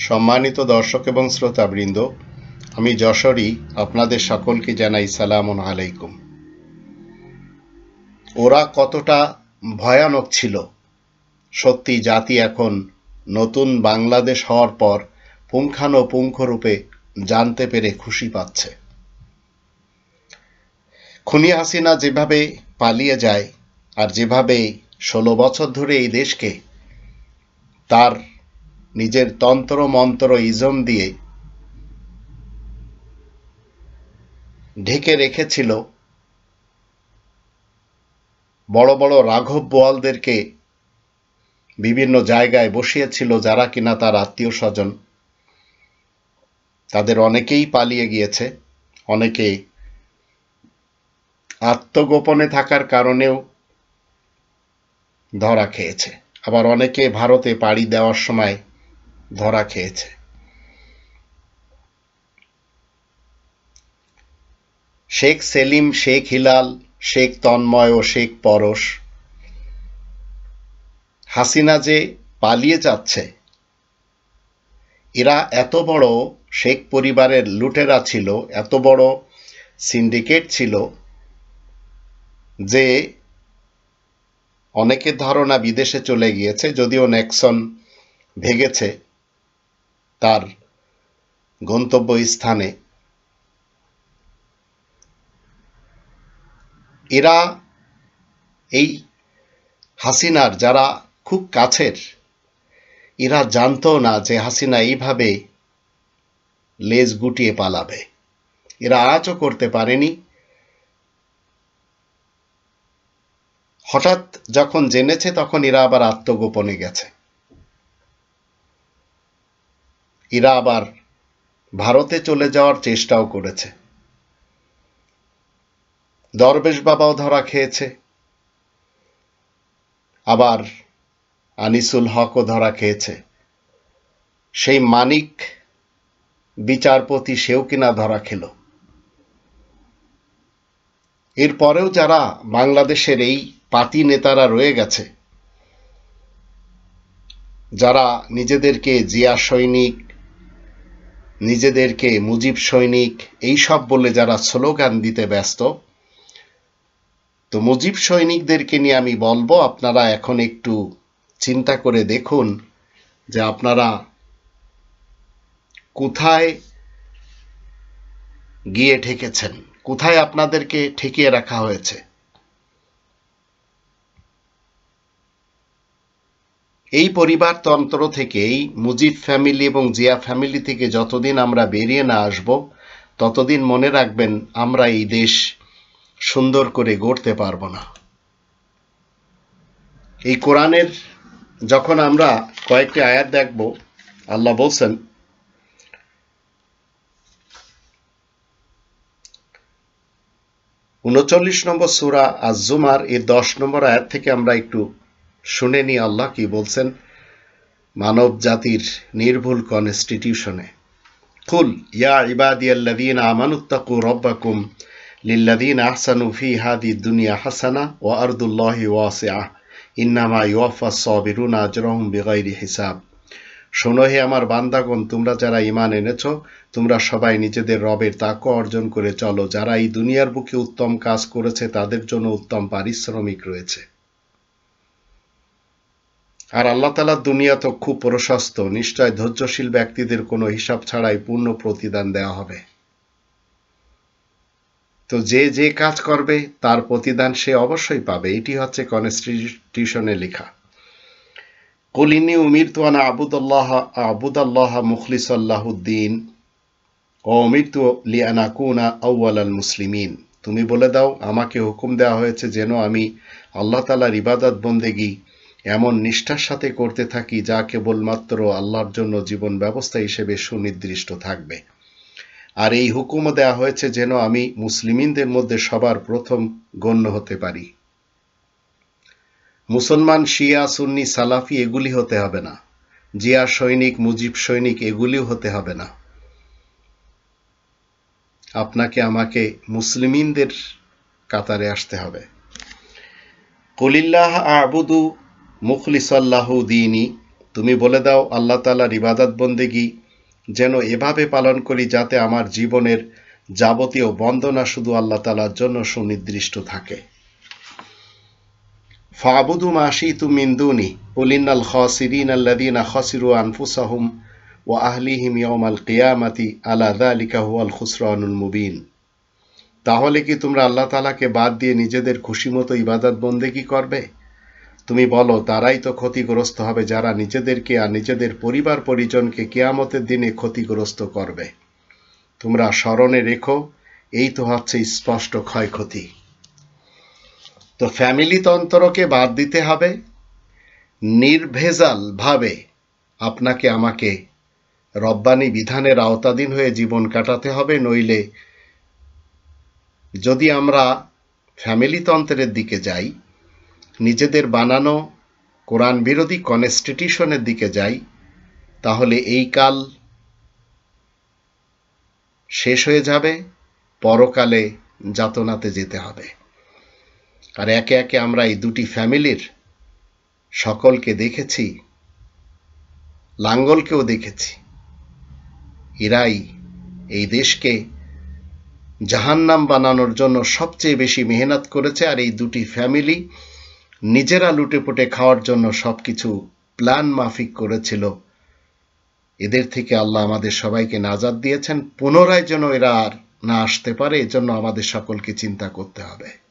সম্মানিত দর্শক এবং শ্রোতাবৃন্দ, আমি যশোরই আপনাদের সকলকে জানাই সালাম আলাইকুম। ওরা কতটা ভয়ানক ছিল। সত্যি, জাতি এখন নতুন বাংলাদেশ হওয়ার পর পুঙ্খানুপুঙ্খরূপে জানতে পেরে খুশি পাচ্ছে। খুনি হাসিনা যেভাবে পালিয়ে যায় আর যেভাবে ষোলো বছর ধরে এই দেশকে তার নিজের তন্ত্র, মন্ত্র, ইজম দিয়ে ঢেকে রেখেছিল বড় বড় রাঘব বোয়ালদেরকে বিভিন্ন জায়গায় বসিয়েছিল যারা কিনা তার আত্মীয় স্বজন। তাদের অনেকেই পালিয়ে গিয়েছে, অনেকে আত্মগোপনে থাকার কারণেও ধরা খেয়েছে। আবার অনেকে ভারতে পাড়ি দেওয়ার সময় ধরা খেয়েছে। শেখ সেলিম, শেখ হিলাল, শেখ তন্ময় ও শেখ পরশ, হাসিনা যে পালিয়ে যাচ্ছে, এরা এত বড় শেখ পরিবারের লুটেরা ছিল, এত বড় সিন্ডিকেট ছিল যে অনেকের ধারণা বিদেশে চলে গিয়েছে, যদিও নেক্সন ভেগেছে। তার গন্তব্য স্থানে এরা এই হাসিনার যারা খুব কাছের, এরা জানতো না যে হাসিনা এইভাবে লেজ গুটিয়ে পালাবে। এরা আজও করতে পারেনি। হঠাৎ যখন জেনেছে তখন এরা আবার আত্মগোপনে গেছে। এরা আবার ভারতে চলে যাওয়ার চেষ্টাও করেছে। দরবেশ বাবাও ধরা খেয়েছে। আবার আনিসুল হকও ধরা খেয়েছে। সেই মানিক বিচারপতি সেও কিনা ধরা খেল। এরপরেও যারা বাংলাদেশের এই পাতি নেতারা রয়ে গেছে, যারা নিজেদেরকে জিয়া সৈনিক নিজেদেরকে মুজিব সৈনিক, এই সব বলে যারা স্লোগান দিতে ব্যস্ত। তো মুজিব সৈনিকদেরকে নিয়ে আমি বলব, আপনারা এখন একটু চিন্তা করে দেখুন যে আপনারা কোথায় গিয়ে ঠেকেছেন, কোথায় আপনাদেরকে ঠেকিয়ে রাখা হয়েছে। এই পরিবারতন্ত্র থেকে এই মুজিব ফ্যামিলি এবং জিয়া ফ্যামিলি থেকে যতদিন আমরা বেরিয়ে না আসব, ততদিন মনে রাখবেন আমরা এই দেশ সুন্দর করে গড়তে পারব না। এই কোরআনের যখন আমরা কয়েকটি আয়াত দেখব, আল্লাহ বলছেন, উনচল্লিশ নম্বর সুরা আজুমার এই দশ নম্বর আয়াত থেকে আমরা একটু শুনে নি আল্লাহ কি বলছেন? মানব জাতির নির্ভুল কনস্টিটিউশনে কুল, ইয়া ইবাদি ইবাদিয়াল্লাদিন আমানুত্তাকু রব্বাকুম লিল্লাদিন আহসানু ফি হাদি দুনিয়া হাসানা ও আরদুল্লাহি ওয়াসিআ ইন্নামা ইউফা সবিরুন আজরহম বিগাইরি হিসাব। শোনো হে আমার বান্দাগণ, তোমরা যারা ইমান এনেছ, তোমরা সবাই নিজেদের রবের তাক অর্জন করে চলো। যারা এই দুনিয়ার বুকে উত্তম কাজ করেছে, তাদের জন্য উত্তম পারিশ্রমিক রয়েছে। আর আল্লাহ তালার দুনিয়া তো খুব প্রশস্ত। নিশ্চয় ধৈর্যশীল ব্যক্তিদের কোনো হিসাব ছাড়াই পূর্ণ প্রতিদান দেওয়া হবে। তো যে যে কাজ করবে, তার প্রতিদান সে অবশ্যই পাবে। এটি হচ্ছে কনস্টিটিউশনে লেখা। কলিনি উমির তুয়ানা আবুদুল্লাহ, আবুদাল্লাহ মুখলিসাল্লাহুদ্দিন, ও অমির তু লিয়ানা কুনা আউ্য়াল আল মুসলিমিন। তুমি বলে দাও, আমাকে হুকুম দেওয়া হয়েছে যেন আমি আল্লাহ তালার ইবাদত বন্দেগি এমন নিষ্ঠার সাথে করতে থাকি যা কেবলমাত্র আল্লাহর জন্য জীবন ব্যবস্থা হিসেবে সুনির্দিষ্ট থাকবে। আর এই হুকুমও দেওয়া হয়েছে যেন আমি মুসলিমিনদের মধ্যে সবার প্রথম গণ্য হতে পারি। মুসলমান, শিয়া, সুন্নি, সালাফি এগুলি হতে হবে না। জিয়া সৈনিক, মুজিব সৈনিক এগুলিও হতে হবে না। আপনাকে, আমাকে মুসলিমিনদের কাতারে আসতে হবে। কলিল্লাহ আবুদু মুখলিসাল্লাহু দিনী, তুমি বলে দাও, আল্লাহ তালার ইবাদত বন্দেগী। যেন এভাবে পালন করি যাতে আমার জীবনের যাবতীয় বন্দনা শুধু আল্লাহ তালার জন্য সুনির্দিষ্ট থাকে। ফাবুদু মাসি তু মিন্দুনি উলিনাল খসিরিন আল্লাদিনা খসিরু আনফুসাহুম ও আহলিহিম কিয়ামাতি আলা দালিকা হুয়াল খুসরানুল মুবিন। তাহলে কি তোমরা আল্লাহ তালাকে বাদ দিয়ে নিজেদের খুশি মতো ইবাদত বন্দেগী করবে? তুমি বলো, তারাই তো ক্ষতিগ্রস্ত হবে, যারা নিজেদেরকে আর নিজেদের পরিবার পরিজনকে কেয়ামতের দিনে ক্ষতিগ্রস্ত করবে। তোমরা স্মরণে রেখো, এই তো হচ্ছে স্পষ্ট ক্ষয়ক্ষতি। তো ফ্যামিলি তন্ত্রকে বাদ দিতে হবে। নির্ভেজাল ভাবে আপনাকে আমাকে রব্বানি বিধানের আওতাধীন হয়ে জীবন কাটাতে হবে, নইলে যদি আমরা ফ্যামিলি তন্ত্রের দিকে যাই নিজেদের বানানো কোরআন বিরোধী কনস্টিটিউশনের দিকে যাই, তাহলে এই কাল শেষ হয়ে যাবে, পরকালে যাতনাতে যেতে হবে। আর একে একে আমরা এই দুটি ফ্যামিলির সকলকে দেখেছি, লাঙ্গলকেও দেখেছি। এরাই এই দেশকে জাহান্নাম বানানোর জন্য সবচেয়ে বেশি মেহনত করেছে, আর এই দুটি ফ্যামিলি নিজেরা লুটেপুটে খাওয়ার জন্য সবকিছু প্ল্যান মাফিক করেছিল। এদের থেকে আল্লাহ আমাদের সবাইকে নাজাদ দিয়েছেন। পুনরায় যেন এরা আর না আসতে পারে, এজন্য আমাদের সকলকে চিন্তা করতে হবে।